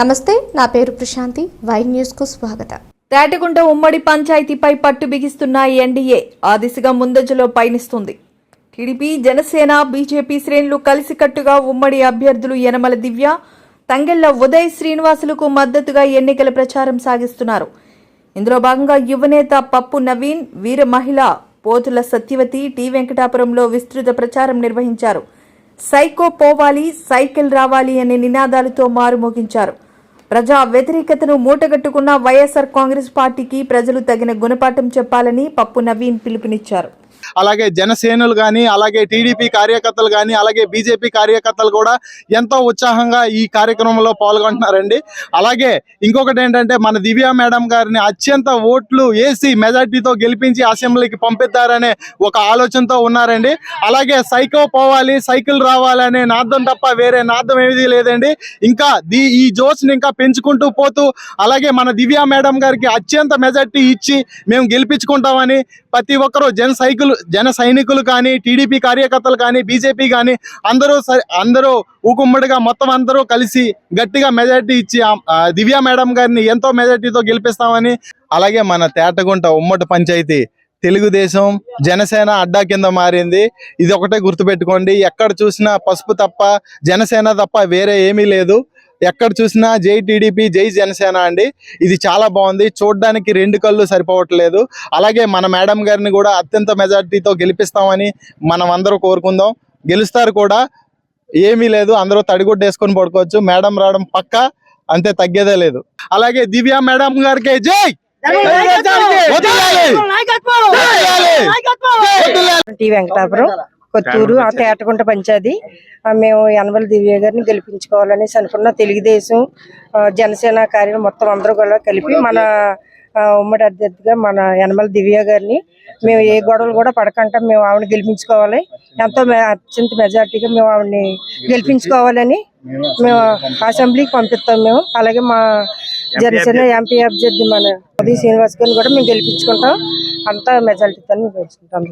నమస్తే నా పేరు ప్రశాంతి. వై న్యూస్కు స్వాగతం. తేటగుంట ఉమ్మడి పంచాయతీపై పట్టు బిగిస్తున్న ఎన్డీఏ ఆ దిశగా ముందంజలో పయనిస్తుంది. టీడీపీ జనసేన బీజేపీ శ్రేణులు కలిసికట్టుగా ఉమ్మడి అభ్యర్థులు యనమల దివ్య తంగెళ్ళ ఉదయ్ శ్రీనివాసులకు మద్దతుగా ఎన్నికల ప్రచారం సాగిస్తున్నారు. ఇందులో భాగంగా యువనేత పప్పు నవీన్ వీర మహిళ పోతుల సత్యవతి టి వెంకటాపురంలో విస్తృత ప్రచారం నిర్వహించారు. సైకో పోవాలి సైకిల్ రావాలి అనే నినాదాలతో మారుమోగించారు. ప్రజా వ్యతిరేకతను మూటగట్టుకున్న వైఎస్ఆర్ కాంగ్రెస్ పార్టీకి ప్రజలు తగిన గుణపాఠం చెప్పాలని పప్పు నవీన్ పిలుపునిచ్చారు. అలాగే జనసేనులు కానీ అలాగే టీడీపీ కార్యకర్తలు కానీ అలాగే బీజేపీ కార్యకర్తలు కూడా ఎంతో ఉత్సాహంగా ఈ కార్యక్రమంలో పాల్గొంటున్నారండి. అలాగే ఇంకొకటి ఏంటంటే మన దివ్య మేడం గారిని అత్యంత ఓట్లు వేసి మెజార్టీతో గెలిపించి అసెంబ్లీకి పంపిద్దారనే ఒక ఆలోచనతో ఉన్నారండి. అలాగే సైకో పోవాలి సైకిల్ రావాలనే నాదం తప్ప వేరే నాదం ఏది లేదండి. ఇంకా దీ ఈ జోష్ని ఇంకా పెంచుకుంటూ పోతూ అలాగే మన దివ్య మేడం గారికి అత్యంత మెజార్టీ ఇచ్చి మేము గెలిపించుకుంటామని ప్రతి ఒక్కరూ జన సైకిల్ జన సైనికులు కానీ టీడీపీ కార్యకర్తలు కానీ బీజేపీ కానీ అందరూ అందరూ ఊకుమ్మడిగా మొత్తం అందరూ కలిసి గట్టిగా మెజార్టీ ఇచ్చి ఆ- దివ్య మేడం గారిని ఎంతో మెజార్టీతో గెలిపిస్తామని అలాగే మన తేటగుంట ఉమ్మడి పంచాయతీ తెలుగుదేశం జనసేన అడ్డా కింద మారింది. ఇది ఒకటే గుర్తుపెట్టుకోండి ఎక్కడ చూసినా పసుపు తప్ప జనసేన తప్ప వేరే ఏమీ లేదు. ఎక్కడ చూసినా జై టీడీపీ జై జనసేన అండి. ఇది చాలా బాగుంది. చూడడానికి రెండు కళ్ళు సరిపోవట్లేదు. అలాగే మన మేడం గారిని కూడా అత్యంత మెజార్టీతో గెలిపిస్తామని మనం అందరూ కోరుకుందాం. గెలుస్తారు కూడా. ఏమీ లేదు. అందరూ తడిగుడ్డ వేసుకొని పడుకోవచ్చు. మేడం రావడం పక్క అంతే తగ్గేదే లేదు. అలాగే దివ్య మేడం గారికి జై! వెంకటాపురం. కొత్తూరు ఆ తేటకుంట ఆ, మేము యనమల దివ్య గారిని గెలిపించుకోవాలనేసి అనుకున్న. తెలుగుదేశం జనసేన కార్యం మొత్తం అందరూ కూడా కలిపి మన ఉమ్మడి అభ్యర్థిగా మన యనమల దివ్య గారిని మేము ఏ గొడవలు కూడా పడకుండా మేము ఆవిడ గెలిపించుకోవాలి. ఎంతో అత్యంత మెజార్టీగా మేము ఆవిడని గెలిపించుకోవాలని మేము అసెంబ్లీకి పంపిస్తాం మేము. అలాగే మా జనసేన ఎంపీ అభ్యర్థి మన ఉదయ్ శ్రీనివాస్ గారిని కూడా మేము గెలిపించుకుంటాం. అంతా మెజార్టీతో మేము గెలుచుకుంటాం.